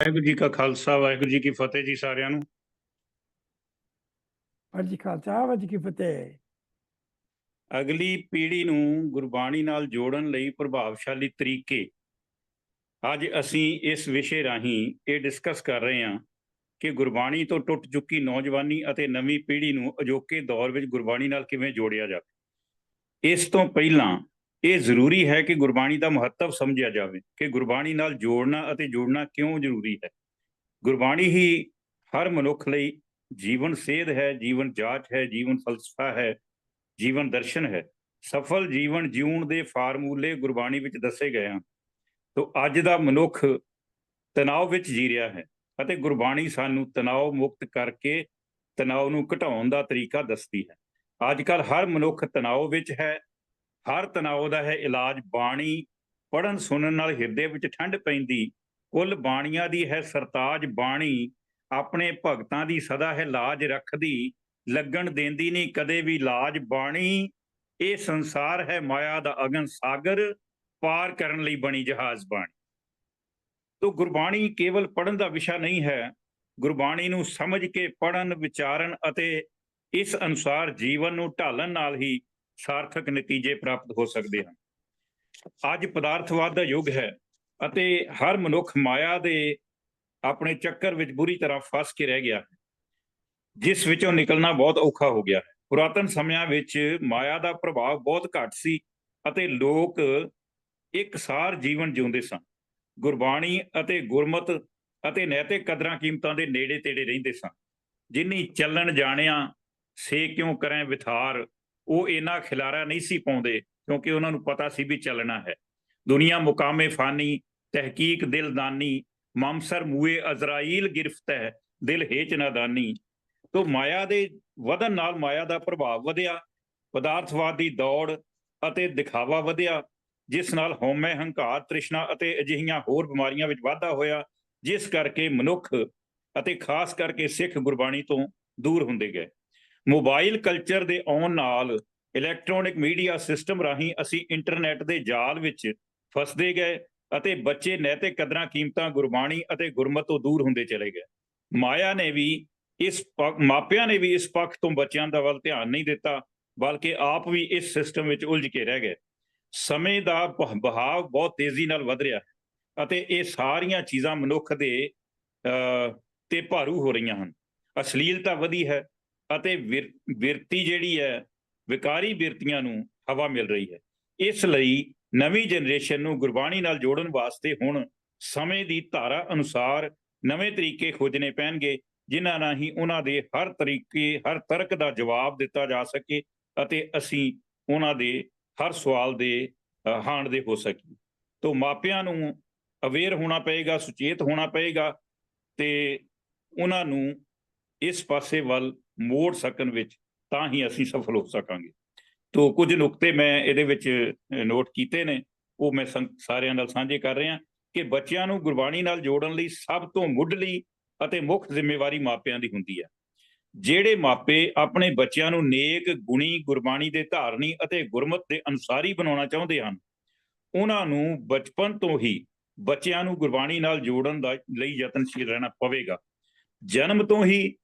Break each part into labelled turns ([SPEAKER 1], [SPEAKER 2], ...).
[SPEAKER 1] ਵਾਹਿਗੁਰੂ ਜੀ ਕਾ ਖਾਲਸਾ ਵਾਹਿਗੁਰੂ ਜੀ ਕੀ ਫਤਿਹ ਜੀ ਸਾਰਿਆਂ ਨੂੰ।
[SPEAKER 2] ਵਾਹਿਗੁਰੂ ਜੀ ਖਾਲਸਾ ਵਾਹਿਗੁਰੂ ਜੀ ਕੀ ਫਤਿਹ।
[SPEAKER 1] ਅਗਲੀ ਪੀੜ੍ਹੀ ਨੂੰ ਗੁਰਬਾਣੀ ਨਾਲ ਜੋੜਨ ਲਈ ਪ੍ਰਭਾਵਸ਼ਾਲੀ ਤਰੀਕੇ। ਅੱਜ ਅਸੀਂ ਇਸ ਵਿਸ਼ੇ ਰਾਹੀਂ ਇਹ ਡਿਸਕਸ ਕਰ ਰਹੇ ਹਾਂ ਕਿ ਗੁਰਬਾਣੀ ਤੋਂ ਟੁੱਟ ਚੁੱਕੀ ਨੌਜਵਾਨੀ ਅਤੇ ਨਵੀਂ ਪੀੜ੍ਹੀ ਨੂੰ ਅਜੋਕੇ ਦੌਰ ਵਿੱਚ ਗੁਰਬਾਣੀ ਨਾਲ ਕਿਵੇਂ ਜੋੜਿਆ ਜਾਵੇ। ਇਸ ਤੋਂ ਪਹਿਲਾਂ ਇਹ ਜ਼ਰੂਰੀ ਹੈ ਕਿ ਗੁਰਬਾਣੀ ਦਾ ਮਹੱਤਵ ਸਮਝਿਆ ਜਾਵੇ, ਕਿ ਗੁਰਬਾਣੀ ਨਾਲ ਜੋੜਨਾ ਅਤੇ ਜੋੜਨਾ ਕਿਉਂ ਜ਼ਰੂਰੀ ਹੈ? ਗੁਰਬਾਣੀ ਹੀ ਹਰ ਮਨੁੱਖ ਲਈ ਜੀਵਨ ਸੇਧ ਹੈ, ਜੀਵਨ ਜਾਚ ਹੈ, ਜੀਵਨ ਫਲਸਫਾ ਹੈ, ਜੀਵਨ ਦਰਸ਼ਨ ਹੈ। ਸਫਲ ਜੀਵਨ ਜਿਉਣ ਦੇ ਫਾਰਮੂਲੇ ਗੁਰਬਾਣੀ ਵਿੱਚ ਦੱਸੇ ਗਏ ਹਨ। ਤੋਂ ਅੱਜ ਦਾ ਮਨੁੱਖ ਤਣਾਅ ਵਿੱਚ ਜੀ ਰਿਹਾ ਹੈ ਅਤੇ ਗੁਰਬਾਣੀ ਸਾਨੂੰ ਤਣਾਅ ਮੁਕਤ ਕਰਕੇ ਤਣਾਅ ਨੂੰ ਘਟਾਉਣ ਦਾ ਤਰੀਕਾ ਦੱਸਦੀ ਹੈ। ਅੱਜ ਕੱਲ ਹਰ ਮਨੁੱਖ ਤਣਾਅ ਵਿੱਚ ਹੈ ਹਰ ਤਣਾਅ ਦਾ ਹੈ ਇਲਾਜ, ਬਾਣੀ ਪੜਨ ਸੁਣਨ ਨਾਲ ਹਿਰਦੇ ਵਿੱਚ ਠੰਡ ਪੈਂਦੀ। ਕੁੱਲ ਬਾਣੀਆਂ ਦੀ ਹੈ ਸਰਤਾਜ ਬਾਣੀ, ਆਪਣੇ ਭਗਤਾਂ ਦੀ ਸਦਾ ਹੈ ਲਾਜ ਰੱਖਦੀ, ਲੱਗਣ ਦੇਂਦੀ ਨਹੀਂ ਕਦੇ ਵੀ ਲਾਜ ਬਾਣੀ। ਇਹ ਸੰਸਾਰ ਹੈ ਮਾਇਆ ਦਾ ਅਗਨ ਸਾਗਰ, ਪਾਰ ਕਰਨ ਲਈ ਬਣੀ ਜਹਾਜ਼ ਬਾਣੀ। ਤੋ ਗੁਰਬਾਣੀ ਕੇਵਲ ਪੜਨ ਦਾ ਵਿਸ਼ਾ ਨਹੀਂ ਹੈ, ਗੁਰਬਾਣੀ ਨੂੰ ਸਮਝ ਕੇ ਪੜਨ ਵਿਚਾਰਨ ਅਤੇ ਇਸ ਅਨੁਸਾਰ ਜੀਵਨ ਨੂੰ ਢਾਲਣ ਨਾਲ ਹੀ ਸਾਰਥਕ ਨਤੀਜੇ ਪ੍ਰਾਪਤ ਹੋ ਸਕਦੇ ਹਨ। ਅੱਜ ਪਦਾਰਥਵਾਦ ਦਾ ਯੁੱਗ ਹੈ ਅਤੇ ਹਰ ਮਨੁੱਖ ਮਾਇਆ ਦੇ ਆਪਣੇ ਚੱਕਰ ਵਿੱਚ ਬੁਰੀ ਤਰ੍ਹਾਂ ਫਸ ਕੇ ਰਹਿ ਗਿਆ ਹੈ, ਜਿਸ ਵਿੱਚੋਂ ਨਿਕਲਣਾ ਬਹੁਤ ਔਖਾ ਹੋ ਗਿਆ ਹੈ। ਪੁਰਾਤਨ ਸਮਿਆਂ ਵਿੱਚ ਮਾਇਆ ਦਾ ਪ੍ਰਭਾਵ ਬਹੁਤ ਘੱਟ ਸੀ ਅਤੇ ਲੋਕ ਇੱਕਸਾਰ ਜੀਵਨ ਜਿਉਂਦੇ ਸਨ। ਗੁਰਬਾਣੀ ਅਤੇ ਗੁਰਮਤ ਅਤੇ ਨੈਤਿਕ ਕਦਰਾਂ ਕੀਮਤਾਂ ਦੇ ਨੇੜੇ ਤੇੜੇ ਰਹਿੰਦੇ ਸਨ, ਜਿਨੀ ਚੱਲਣ ਜਾਣਿਆ ਸੇ ਕਿਉਂ ਕਰੇ ਵਿਥਾਰ ਉਹ ਇਹਨਾਂ ਖਿਲਾਰਾ ਨਹੀਂ ਸੀ ਪਾਉਂਦੇ, ਕਿਉਂਕਿ ਉਹਨਾਂ ਨੂੰ ਪਤਾ ਸੀ ਵੀ ਚੱਲਣਾ ਹੈ। ਦੁਨੀਆ ਮੁਕਾਮੇ ਫਾਨੀ, ਤਹਿਕੀਕ ਦਿਲਦਾਨੀ, ਮਮਸਰ ਮੂਏ ਅਜ਼ਰਾਈਲ ਗਿਰਫਤ ਹੈ, ਦਿਲ ਹੇਚ ਨਾਦਾਨੀ ਤੋਂ ਮਾਇਆ ਦੇ ਵਧਨ ਨਾਲ ਮਾਇਆ ਦਾ ਪ੍ਰਭਾਵ ਵਧਿਆ, ਪਦਾਰਥਵਾਦ ਦੀ ਦੌੜ ਅਤੇ ਦਿਖਾਵਾ ਵਧਿਆ, ਜਿਸ ਨਾਲ ਹਉਮੈ ਹੰਕਾਰ, ਤ੍ਰਿਸ਼ਨਾ ਅਤੇ ਅਜਿਹੀਆਂ ਹੋਰ ਬਿਮਾਰੀਆਂ ਵਿੱਚ ਵਾਧਾ ਹੋਇਆ, ਜਿਸ ਕਰਕੇ ਮਨੁੱਖ ਅਤੇ ਖਾਸ ਕਰਕੇ ਸਿੱਖ ਗੁਰਬਾਣੀ ਤੋਂ ਦੂਰ ਹੁੰਦੇ ਗਏ। ਮੋਬਾਈਲ ਕਲਚਰ ਦੇ ਆਉਣ ਨਾਲ ਇਲੈਕਟ੍ਰੋਨਿਕ ਮੀਡੀਆ ਸਿਸਟਮ ਰਾਹੀਂ ਅਸੀਂ ਇੰਟਰਨੈਟ ਦੇ ਜਾਲ ਵਿੱਚ ਫਸਦੇ ਗਏ ਅਤੇ ਬੱਚੇ ਨੈਤਿਕ ਕਦਰਾਂ ਕੀਮਤਾਂ, ਗੁਰਬਾਣੀ ਅਤੇ ਗੁਰਮਤ ਤੋਂ ਦੂਰ ਹੁੰਦੇ ਚਲੇ ਗਏ। ਮਾਇਆ ਨੇ ਵੀ ਇਸ ਮਾਪਿਆਂ ਨੇ ਵੀ ਇਸ ਪੱਖ ਤੋਂ ਬੱਚਿਆਂ ਦਾ ਵੱਲ ਧਿਆਨ ਨਹੀਂ ਦਿੱਤਾ, ਬਲਕਿ ਆਪ ਵੀ ਇਸ ਸਿਸਟਮ ਵਿੱਚ ਉਲਝ ਕੇ ਰਹਿ ਗਏ। ਸਮੇਂ ਦਾ ਬਹਾਵ ਬਹੁਤ ਤੇਜ਼ੀ ਨਾਲ ਵਧ ਰਿਹਾ ਹੈ ਅਤੇ ਇਹ ਸਾਰੀਆਂ ਚੀਜ਼ਾਂ ਮਨੁੱਖ ਦੇ ਤੇ ਭਾਰੂ ਹੋ ਰਹੀਆਂ ਹਨ। ਅਸ਼ਲੀਲਤਾ ਵਧੀ ਹੈ ਅਤੇ ਵਿਰਤੀ ਜਿਹੜੀ ਹੈ, ਵਿਕਾਰੀ ਬਿਰਤੀਆਂ ਨੂੰ ਹਵਾ ਮਿਲ ਰਹੀ ਹੈ। ਇਸ ਲਈ ਨਵੀਂ ਜਨਰੇਸ਼ਨ ਨੂੰ ਗੁਰਬਾਣੀ ਨਾਲ ਜੋੜਨ ਵਾਸਤੇ ਹੁਣ ਸਮੇਂ ਦੀ ਧਾਰਾ ਅਨੁਸਾਰ ਨਵੇਂ ਤਰੀਕੇ ਖੋਜਣੇ ਪੈਣਗੇ, ਜਿਨ੍ਹਾਂ ਰਾਹੀਂ ਉਹਨਾਂ ਦੇ ਹਰ ਤਰੀਕੇ, ਹਰ ਤਰਕ ਦਾ ਜਵਾਬ ਦਿੱਤਾ ਜਾ ਸਕੇ ਅਤੇ ਅਸੀਂ ਉਹਨਾਂ ਦੇ ਹਰ ਸਵਾਲ ਦੇ ਹਾਣ ਦੇ ਹੋ ਸਕੀਏ। ਤੋਂ ਮਾਪਿਆਂ ਨੂੰ ਅਵੇਅਰ ਹੋਣਾ ਪਏਗਾ, ਸੁਚੇਤ ਹੋਣਾ ਪਏਗਾ ਤੇ ਉਹਨਾਂ ਨੂੰ ਇਸ ਪਾਸੇ ਵੱਲ ਮੋੜ ਸਕਣ ਵਿੱਚ ਤਾਂ ਹੀ ਅਸੀਂ ਸਫਲ ਹੋ ਸਕਾਂਗੇ। ਤੋਂ ਕੁਝ ਨੁਕਤੇ ਮੈਂ ਇਹਦੇ ਵਿੱਚ ਨੋਟ ਕੀਤੇ ਨੇ, ਉਹ ਮੈਂ ਸਾਰਿਆਂ ਨਾਲ ਸਾਂਝੇ ਕਰ ਰਿਹਾ ਕਿ ਬੱਚਿਆਂ ਨੂੰ ਗੁਰਬਾਣੀ ਨਾਲ ਜੋੜਨ ਲਈ ਸਭ ਤੋਂ ਮੁੱਢਲੀ ਅਤੇ ਮੁੱਖ ਜ਼ਿੰਮੇਵਾਰੀ ਮਾਪਿਆਂ ਦੀ ਹੁੰਦੀ ਹੈ। ਜਿਹੜੇ ਮਾਪੇ ਆਪਣੇ ਬੱਚਿਆਂ ਨੂੰ ਨੇਕ ਗੁਣੀ ਗੁਰਬਾਣੀ ਦੇ ਧਾਰਨੀ ਅਤੇ ਗੁਰਮਤ ਦੇ ਅਨੁਸਾਰੀ ਬਣਾਉਣਾ ਚਾਹੁੰਦੇ ਹਨ, ਉਹਨਾਂ ਨੂੰ ਬਚਪਨ ਤੋਂ ਹੀ ਬੱਚਿਆਂ ਨੂੰ ਗੁਰਬਾਣੀ ਨਾਲ ਜੋੜਨ ਦਾ, ਲਈ ਯਤਨਸ਼ੀਲ ਰਹਿਣਾ ਪਵੇਗਾ। ਜਨਮ ਤੋਂ ਹੀ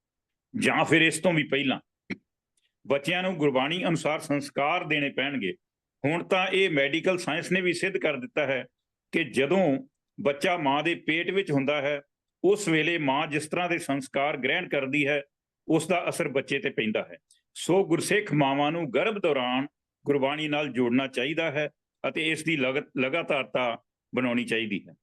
[SPEAKER 1] ਜਾਂ ਫਿਰ ਇਸ ਤੋਂ ਵੀ ਪਹਿਲਾਂ। ਬੱਚਿਆਂ ਨੂੰ ਗੁਰਬਾਣੀ ਅਨੁਸਾਰ ਸੰਸਕਾਰ ਦੇਣੇ ਪੈਣਗੇ। ਹੁਣ ਤਾਂ ਇਹ ਮੈਡੀਕਲ ਸਾਇੰਸ ਨੇ ਵੀ ਸਿੱਧ ਕਰ ਦਿੱਤਾ ਹੈ ਕਿ ਜਦੋਂ ਬੱਚਾ ਮਾਂ ਦੇ ਪੇਟ ਵਿੱਚ ਹੁੰਦਾ ਹੈ, ਉਸ ਵੇਲੇ ਮਾਂ ਜਿਸ ਤਰ੍ਹਾਂ ਦੇ ਸੰਸਕਾਰ ਗ੍ਰਹਿਣ ਕਰਦੀ ਹੈ, ਉਸ ਦਾ ਅਸਰ ਬੱਚੇ ਤੇ ਪੈਂਦਾ ਹੈ। ਸੋ ਗੁਰਸਿੱਖ ਮਾਵਾਂ ਨੂੰ ਗਰਭ ਦੌਰਾਨ ਗੁਰਬਾਣੀ ਨਾਲ ਜੋੜਨਾ ਚਾਹੀਦਾ ਹੈ ਅਤੇ ਇਸ ਦੀ ਲਗਾਤਾਰਤਾ ਬਣਾਉਣੀ ਚਾਹੀਦੀ ਹੈ।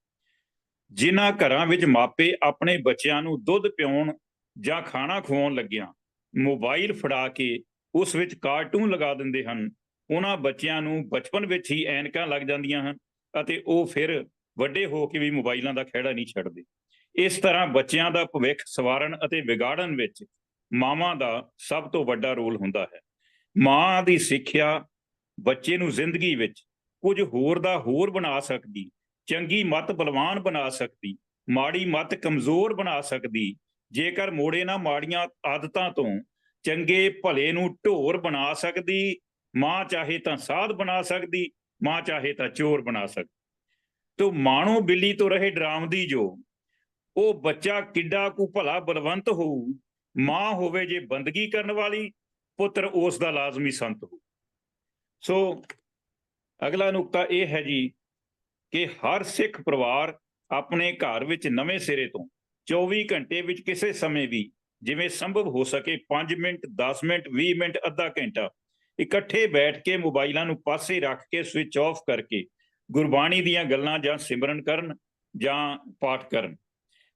[SPEAKER 1] ਜਿਨ੍ਹਾਂ ਘਰਾਂ ਵਿੱਚ ਮਾਪੇ ਆਪਣੇ ਬੱਚਿਆਂ ਨੂੰ ਦੁੱਧ ਪਿਉਣ ਜਾਂ ਖਾਣਾ ਖਵਾਉਣ ਲੱਗਿਆਂ, ਮੋਬਾਈਲ ਫੜਾ ਕੇ ਉਸ ਵਿੱਚ ਕਾਰਟੂਨ ਲਗਾ ਦਿੰਦੇ ਹਨ, ਉਹਨਾਂ ਬੱਚਿਆਂ ਨੂੰ ਬਚਪਨ ਵਿੱਚ ਹੀ ਐਨਕਾਂ ਲੱਗ ਜਾਂਦੀਆਂ ਹਨ ਅਤੇ ਉਹ ਫਿਰ ਵੱਡੇ ਹੋ ਕੇ ਵੀ ਮੋਬਾਈਲਾਂ ਦਾ ਖਿਹੜਾ ਨਹੀਂ ਛੱਡਦੇ। ਇਸ ਤਰ੍ਹਾਂ ਬੱਚਿਆਂ ਦਾ ਭਵਿੱਖ ਸਵਾਰਨ ਅਤੇ ਵਿਗਾੜਨ ਵਿੱਚ ਮਾਵਾਂ ਦਾ ਸਭ ਤੋਂ ਵੱਡਾ ਰੋਲ ਹੁੰਦਾ ਹੈ। ਮਾਂ ਦੀ ਸਿੱਖਿਆ ਬੱਚੇ ਨੂੰ ਜ਼ਿੰਦਗੀ ਵਿੱਚ ਕੁਝ ਹੋਰ ਦਾ ਹੋਰ ਬਣਾ ਸਕਦੀ, ਚੰਗੀ ਮਤ ਬਲਵਾਨ ਬਣਾ ਸਕਦੀ, ਮਾੜੀ ਮਤ ਕਮਜ਼ੋਰ ਬਣਾ ਸਕਦੀ ਜੇਕਰ ਮੋੜੇ ਨਾ ਮਾੜੀਆਂ ਆਦਤਾਂ ਤੋਂ ਚੰਗੇ ਭਲੇ ਨੂੰ ਢੋਰ ਬਣਾ ਸਕਦੀ, ਮਾਂ ਚਾਹੇ ਤਾਂ ਸਾਧ ਬਣਾ ਸਕਦੀ, ਮਾਂ ਚਾਹੇ ਤਾਂ ਚੋਰ ਬਣਾ ਸਕਦੀ। ਤੋ ਮਾਣੋ ਬਿੱਲੀ ਤੋਂ ਰਹੇ ਡਰਾਮਦੀ ਜੋ, ਉਹ ਬੱਚਾ ਕਿੱਡਾ ਕੁ ਭਲਾ ਬਲਵੰਤ ਹੋਊ, ਮਾਂ ਹੋਵੇ ਜੇ ਬੰਦਗੀ ਕਰਨ ਵਾਲੀ, ਪੁੱਤਰ ਉਸ ਦਾ ਲਾਜ਼ਮੀ ਸੰਤ ਹੋ ਸੋ ਅਗਲਾ ਨੁਕਤਾ ਇਹ ਹੈ ਜੀ ਕਿ ਹਰ ਸਿੱਖ ਪਰਿਵਾਰ ਆਪਣੇ ਘਰ ਵਿੱਚ ਨਵੇਂ ਸਿਰੇ ਤੋਂ 24 ਘੰਟੇ ਵਿੱਚ ਕਿਸੇ ਸਮੇਂ ਵੀ ਜਿਵੇਂ ਸੰਭਵ ਹੋ ਸਕੇ 5 ਮਿੰਟ 10 ਮਿੰਟ 20 ਮਿੰਟ, ਅੱਧਾ ਘੰਟਾ ਇਕੱਠੇ ਬੈਠ ਕੇ ਮੋਬਾਈਲਾਂ ਨੂੰ ਪਾਸੇ ਰੱਖ ਕੇ ਸਵਿਚ ਆਫ ਕਰਕੇ ਗੁਰਬਾਣੀ ਦੀਆਂ ਗੱਲਾਂ ਜਾਂ ਸਿਮਰਨ ਕਰਨ ਜਾਂ ਪਾਠ ਕਰਨ।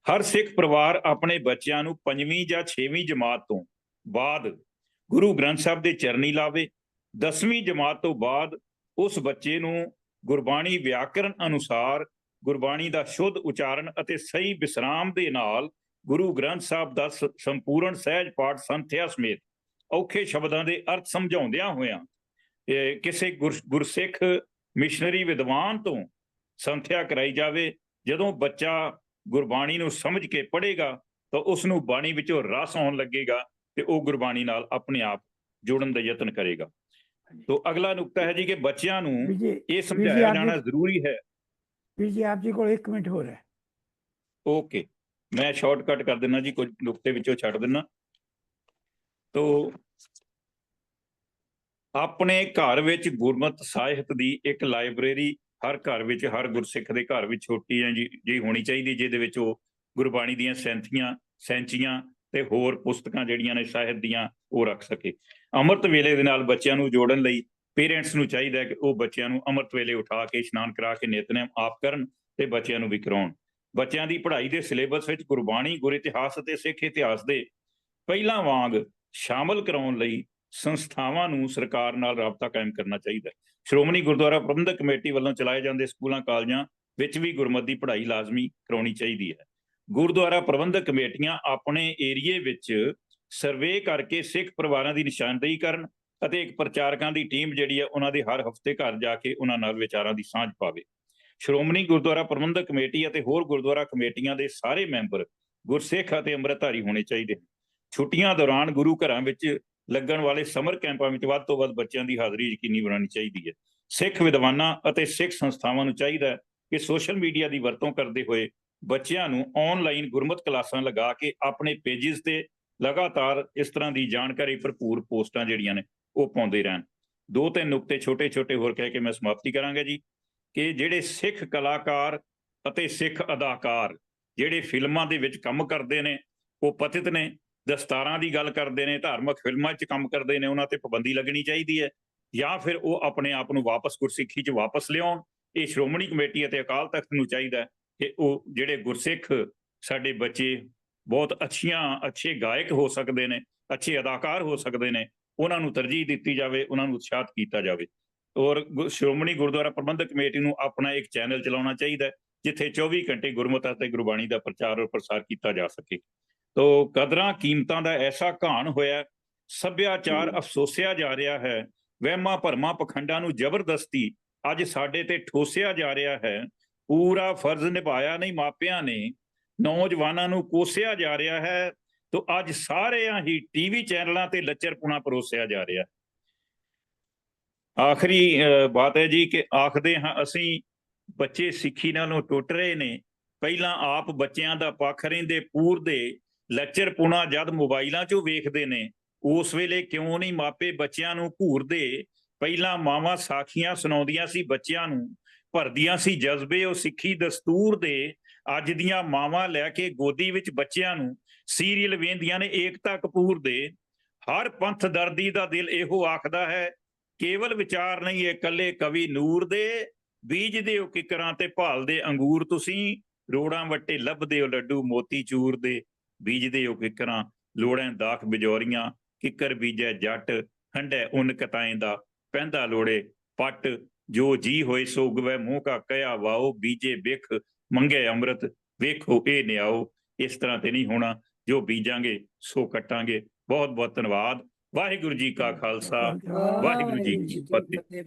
[SPEAKER 1] ਹਰ ਸਿੱਖ ਪਰਿਵਾਰ ਆਪਣੇ ਬੱਚਿਆਂ ਨੂੰ ਪੰਜਵੀਂ ਜਾਂ 6ਵੀਂ ਜਮਾਤ ਤੋਂ ਬਾਅਦ ਗੁਰੂ ਗ੍ਰੰਥ ਸਾਹਿਬ ਦੇ ਚਰਨੀ ਲਾਵੇ। 10ਵੀਂ ਜਮਾਤ ਤੋਂ ਬਾਅਦ ਉਸ ਬੱਚੇ ਨੂੰ ਗੁਰਬਾਣੀ ਵਿਆਕਰਨ ਅਨੁਸਾਰ ਗੁਰਬਾਣੀ ਦਾ ਸ਼ੁੱਧ ਉਚਾਰਨ ਅਤੇ ਸਹੀ ਵਿਸਰਾਮ ਦੇ ਨਾਲ ਗੁਰੂ ਗ੍ਰੰਥ ਸਾਹਿਬ ਦਾ ਸੰਪੂਰਨ ਸਹਿਜ ਪਾਠ ਸੰਥਿਆ ਸਮੇਤ ਔਖੇ ਸ਼ਬਦਾਂ ਦੇ ਅਰਥ ਸਮਝਾਉਂਦਿਆਂ ਹੋਇਆਂ ਕਿਸੇ ਗੁਰਸਿੱਖ ਮਿਸ਼ਨਰੀ ਵਿਦਵਾਨ ਤੋਂ ਸੰਥਿਆ ਕਰਾਈ ਜਾਵੇ ਜਦੋਂ ਬੱਚਾ ਗੁਰਬਾਣੀ ਨੂੰ ਸਮਝ ਕੇ ਪੜ੍ਹੇਗਾ ਤਾਂ ਉਸ ਨੂੰ ਬਾਣੀ ਵਿੱਚੋਂ ਰਸ ਆਉਣ ਲੱਗੇਗਾ ਤੇ ਉਹ ਗੁਰਬਾਣੀ ਨਾਲ ਆਪਣੇ ਆਪ ਜੁੜਨ ਦਾ ਯਤਨ ਕਰੇਗਾ। ਤੋਂ ਅਗਲਾ ਨੁਕਤਾ ਹੈ ਜੀ ਕਿ ਬੱਚਿਆਂ ਨੂੰ ਇਹ ਸਮਝਾਇਆ ਜਾਣਾ ਜ਼ਰੂਰੀ ਹੈ।
[SPEAKER 2] ਵੀਰ ਜੀ ਆਪ ਜੀ ਕੋਲ 1 ਮਿੰਟ ਹੋ। ਰਿਹਾ
[SPEAKER 1] ਓਕੇ। ਮੈਂ ਸ਼ਾਰਟਕਟ ਕਰ ਦਿੰਦਾ ਜੀ, ਕੁਝ ਨੁਕਤੇ ਵਿੱਚੋਂ ਛੱਡ ਦਿੰਦਾ ਤੋ ਆਪਣੇ ਘਰ ਵਿੱਚ ਗੁਰਮਤ ਸਾਹਿਤ ਦੀ ਇੱਕ ਲਾਇਬ੍ਰੇਰੀ ਹਰ ਘਰ ਵਿੱਚ, ਹਰ ਗੁਰਸਿੱਖ ਦੇ ਘਰ ਵਿੱਚ ਛੋਟੀ ਹੈ ਜੀ ਜੀ ਹੋਣੀ ਚਾਹੀਦੀ, ਜਿਹਦੇ ਵਿੱਚ ਉਹ ਗੁਰਬਾਣੀ ਦੀਆਂ ਸੈਂਥੀਆਂ, ਸੈਂਚੀਆਂ ਤੇ ਹੋਰ ਪੁਸਤਕਾਂ ਜਿਹੜੀਆਂ ਨੇ ਸਾਹਿਤ ਦੀਆਂ, ਉਹ ਰੱਖ ਸਕੇ। ਅੰਮ੍ਰਿਤ ਵੇਲੇ ਦੇ ਨਾਲ ਬੱਚਿਆਂ ਨੂੰ ਜੋੜਨ ਲਈ ਪੇਰੈਂਟਸ ਨੂੰ ਚਾਹੀਦਾ ਕਿ ਉਹ ਬੱਚਿਆਂ ਨੂੰ ਅੰਮ੍ਰਿਤ ਵੇਲੇ ਉਠਾ ਕੇ ਇਸ਼ਨਾਨ ਕਰਾ ਕੇ ਨਿਤਨੇਮ ਆਪ ਕਰਨ ਤੇ ਬੱਚਿਆਂ ਨੂੰ ਵੀ ਕਰਾਉਣ ਬੱਚਿਆਂ ਦੀ ਪੜ੍ਹਾਈ ਦੇ ਸਿਲੇਬਸ ਵਿੱਚ ਗੁਰਬਾਣੀ, ਗੁਰ ਇਤਿਹਾਸ ਅਤੇ ਸਿੱਖ ਇਤਿਹਾਸ ਦੇ ਪਹਿਲਾਂ ਵਾਂਗ ਸ਼ਾਮਲ ਕਰਾਉਣ ਲਈ ਸੰਸਥਾਵਾਂ ਨੂੰ ਸਰਕਾਰ ਨਾਲ ਰਾਬਤਾ ਕਾਇਮ ਕਰਨਾ ਚਾਹੀਦਾ ਹੈ। ਸ਼੍ਰੋਮਣੀ ਗੁਰਦੁਆਰਾ ਪ੍ਰਬੰਧਕ ਕਮੇਟੀ ਵੱਲੋਂ ਚਲਾਏ ਜਾਂਦੇ ਸਕੂਲਾਂ, ਕਾਲਜਾਂ ਵਿੱਚ ਵੀ ਗੁਰਮਤਿ ਦੀ ਪੜ੍ਹਾਈ ਲਾਜ਼ਮੀ ਕਰਾਉਣੀ ਚਾਹੀਦੀ ਹੈ। ਗੁਰਦੁਆਰਾ ਪ੍ਰਬੰਧਕ ਕਮੇਟੀਆਂ ਆਪਣੇ ਏਰੀਏ ਵਿੱਚ ਸਰਵੇ ਕਰਕੇ ਸਿੱਖ ਪਰਿਵਾਰਾਂ ਦੀ ਨਿਸ਼ਾਨਦੇਹੀ ਕਰਨ ਅਤੇ ਇੱਕ ਪ੍ਰਚਾਰਕਾਂ ਦੀ ਟੀਮ ਜਿਹੜੀ ਹੈ ਉਹਨਾਂ ਦੇ ਹਰ ਹਫ਼ਤੇ ਘਰ ਜਾ ਕੇ ਉਹਨਾਂ ਨਾਲ ਵਿਚਾਰਾਂ ਦੀ ਸਾਂਝ ਪਾਵੇ। ਸ਼੍ਰੋਮਣੀ ਗੁਰਦੁਆਰਾ ਪ੍ਰਬੰਧਕ ਕਮੇਟੀ ਅਤੇ ਹੋਰ ਗੁਰਦੁਆਰਾ ਕਮੇਟੀਆਂ ਦੇ ਸਾਰੇ ਮੈਂਬਰ ਗੁਰਸਿੱਖ ਅਤੇ ਅੰਮ੍ਰਿਤਧਾਰੀ ਹੋਣੇ ਚਾਹੀਦੇ ਹਨ। ਛੁੱਟੀਆਂ ਦੌਰਾਨ ਗੁਰੂ ਘਰਾਂ ਵਿੱਚ ਲੱਗਣ ਵਾਲੇ ਸਮਰ ਕੈਂਪਾਂ ਵਿੱਚ ਵੱਧ ਤੋਂ ਵੱਧ ਬੱਚਿਆਂ ਦੀ ਹਾਜ਼ਰੀ ਯਕੀਨੀ ਬਣਾਉਣੀ ਚਾਹੀਦੀ ਹੈ। ਸਿੱਖ ਵਿਦਵਾਨਾਂ ਅਤੇ ਸਿੱਖ ਸੰਸਥਾਵਾਂ ਨੂੰ ਚਾਹੀਦਾ ਹੈ ਕਿ ਸੋਸ਼ਲ ਮੀਡੀਆ ਦੀ ਵਰਤੋਂ ਕਰਦੇ ਹੋਏ ਬੱਚਿਆਂ ਨੂੰ ਆਨਲਾਈਨ ਗੁਰਮਤ ਕਲਾਸਾਂ ਲਗਾ ਕੇ ਆਪਣੇ ਪੇਜਿਸ ਤੇ ਲਗਾਤਾਰ ਇਸ ਤਰ੍ਹਾਂ ਦੀ ਜਾਣਕਾਰੀ ਭਰਪੂਰ ਪੋਸਟਾਂ ਜਿਹੜੀਆਂ ਨੇ ਉਹ ਪਾਉਂਦੇ ਰਹਿਣ। ਦੋ ਤਿੰਨ ਨੁਕਤੇ ਛੋਟੇ-ਛੋਟੇ ਹੋਰ ਕਹਿ ਕੇ ਮੈਂ ਸਮਾਪਤੀ ਕਰਾਂਗਾ ਜੀ ਕਿ ਜਿਹੜੇ ਸਿੱਖ ਕਲਾਕਾਰ ਅਤੇ ਸਿੱਖ ਅਦਾਕਾਰ ਜਿਹੜੇ ਫਿਲਮਾਂ ਦੇ ਵਿੱਚ ਕੰਮ ਕਰਦੇ ਨੇ, ਉਹ ਪਤਿਤ ਨੇ, ਦਸਤਾਰਾਂ ਦੀ ਗੱਲ ਕਰਦੇ ਨੇ, ਧਾਰਮਿਕ ਫਿਲਮਾਂ 'ਚ ਕੰਮ ਕਰਦੇ ਨੇ, ਉਹਨਾਂ ਤੇ ਪਾਬੰਦੀ ਲੱਗਣੀ ਚਾਹੀਦੀ ਹੈ ਜਾਂ ਫਿਰ ਉਹ ਆਪਣੇ ਆਪ ਨੂੰ ਵਾਪਸ ਗੁਰਸਿੱਖੀ 'ਚ ਵਾਪਸ ਲਿਆਉਣ। ਇਹ ਸ਼੍ਰੋਮਣੀ ਕਮੇਟੀ ਅਤੇ ਅਕਾਲ ਤਖਤ ਨੂੰ ਚਾਹੀਦਾ ਕਿ ਉਹ ਜਿਹੜੇ ਗੁਰਸਿੱਖ ਸਾਡੇ ਬੱਚੇ ਬਹੁਤ ਅੱਛੀਆਂ, ਅੱਛੇ ਗਾਇਕ ਹੋ ਸਕਦੇ ਨੇ, ਅੱਛੇ ਅਦਾਕਾਰ ਹੋ ਸਕਦੇ ਨੇ ਉਹਨਾਂ ਨੂੰ ਤਰਜੀਹ ਦਿੱਤੀ ਜਾਵੇ ਉਹਨਾਂ ਨੂੰ ਉਤਸ਼ਾਹਿਤ ਕੀਤਾ ਜਾਵੇ। ਔਰ ਸ਼੍ਰੋਮਣੀ ਗੁਰਦੁਆਰਾ ਪ੍ਰਬੰਧਕ ਕਮੇਟੀ ਨੂੰ ਆਪਣਾ ਇੱਕ ਚੈਨਲ ਚਲਾਉਣਾ ਚਾਹੀਦਾ ਜਿੱਥੇ 24 ਘੰਟੇ ਗੁਰਮਤਿ ਅਤੇ ਗੁਰਬਾਣੀ ਦਾ ਪ੍ਰਚਾਰ ਔਰ ਪ੍ਰਸਾਰ ਕੀਤਾ ਜਾ ਸਕੇ। ਤੋ ਕਦਰਾਂ ਕੀਮਤਾਂ ਦਾ ਐਸਾ ਘਾਣ ਹੋਇਆ ਸੱਭਿਆਚਾਰ ਅਫਸੋਸਿਆ ਜਾ ਰਿਹਾ ਹੈ ਵਹਿਮਾਂ ਭਰਮਾਂ ਪਖੰਡਾਂ ਨੂੰ ਜ਼ਬਰਦਸਤੀ ਅੱਜ ਸਾਡੇ ਤੇ ਠੋਸਿਆ ਜਾ ਰਿਹਾ ਹੈ ਪੂਰਾ ਫਰਜ਼ ਨਿਭਾਇਆ ਨਹੀਂ ਮਾਪਿਆਂ ਨੇ ਨੌਜਵਾਨਾਂ ਨੂੰ ਕੋਸਿਆ ਜਾ ਰਿਹਾ ਹੈ ਤੋ ਅੱਜ ਸਾਰਿਆਂ ਹੀ ਟੀਵੀ ਚੈਨਲਾਂ ਤੇ ਲੱਚਰਪੁਣਾ ਪਰੋਸਿਆ ਜਾ ਰਿਹਾ। ਆਖਰੀ ਬਾਤ ਹੈ ਜੀ ਕਿ ਆਖਦੇ ਹਾਂ ਅਸੀਂ ਬੱਚੇ ਸਿੱਖੀ ਨਾਲੋਂ ਟੁੱਟ ਰਹੇ ਨੇ। ਪਹਿਲਾਂ ਆਪ ਬੱਚਿਆਂ ਦਾ ਪੱਖ ਰਹਿੰਦੇ, ਪੂਰ ਦੇ ਲੈਕਚਰਪੁਣਾ ਜਦ ਮੋਬਾਈਲਾਂ 'ਚੋਂ ਵੇਖਦੇ ਨੇ। ਉਸ ਵੇਲੇ ਕਿਉਂ ਨਹੀਂ ਮਾਪੇ ਬੱਚਿਆਂ ਨੂੰ ਘੂਰਦੇ ਪਹਿਲਾਂ ਮਾਵਾਂ ਸਾਖੀਆਂ ਸੁਣਾਉਂਦੀਆਂ ਸੀ ਬੱਚਿਆਂ ਨੂੰ, ਭਰਦੀਆਂ ਸੀ ਜਜ਼ਬੇ, ਉਹ ਸਿੱਖੀ ਦਸਤੂਰ ਦੇ। ਅੱਜ ਦੀਆਂ ਮਾਵਾਂ ਲੈ ਕੇ ਗੋਦੀ ਵਿੱਚ ਬੱਚਿਆਂ ਨੂੰ ਸੀਰੀਅਲ ਵੇਂਦੀਆਂ ਨੇ ਏਕਤਾ ਕਪੂਰ ਦੇ। ਹਰ ਪੰਥ ਦਰਦੀ ਦਾ ਦਿਲ ਇਹੋ ਆਖਦਾ ਹੈ, ਕੇਵਲ ਵਿਚਾਰ ਨਹੀਂ, ਇਹ ਇਕੱਲੇ ਕਵੀ ਨੂਰ ਦੇ। ਬੀਜ ਦੇ ਹੋ ਕਿਕਰਾਂ ਤੇ ਭਾਲਦੇ ਅੰਗੂਰ ਤੁਸੀਂ, ਰੋੜਾਂ ਵੱਟੇ ਲੱਭਦੇ ਹੋ ਲੱਡੂ ਮੋਤੀ ਚੂਰ ਦੇ। ਬੀਜਦੇ ਹੋ ਕਿਕਰਾਂ, ਲੋੜਾਂ ਦਾਖ ਬਿਜੋਰੀਆਂ, ਕਿੱਕਰ ਬੀਜੈ ਜੱਟ ਹੰਡੈ ਉਨ ਕਤਾਏ ਦਾ। ਪੈਂਦਾ ਲੋੜੇ, ਪੱਟ, ਜੋ ਜੀ ਹੋਏ ਸੋ ਉਗਵੈ ਮੂੰਹ ਕਾ ਕਹਿਆ ਵਾਓ, ਬੀਜੇ ਬਿਖ ਮੰਗੇ ਅੰਮ੍ਰਿਤ, ਵੇਖੋ ਇਹ ਨਿਆਓ। ਇਸ ਤਰ੍ਹਾਂ ਤੇ ਨਹੀਂ ਹੋਣਾ ਜੋ ਬੀਜਾਂਗੇ ਸੋ ਕੱਟਾਂਗੇ। ਬਹੁਤ ਬਹੁਤ ਧੰਨਵਾਦ। ਵਾਹਿਗੁਰੂ ਜੀ ਕਾ ਖਾਲਸਾ। ਵਾਹਿਗੁਰੂ ਜੀ ਕੀ ਫਤਿਹ।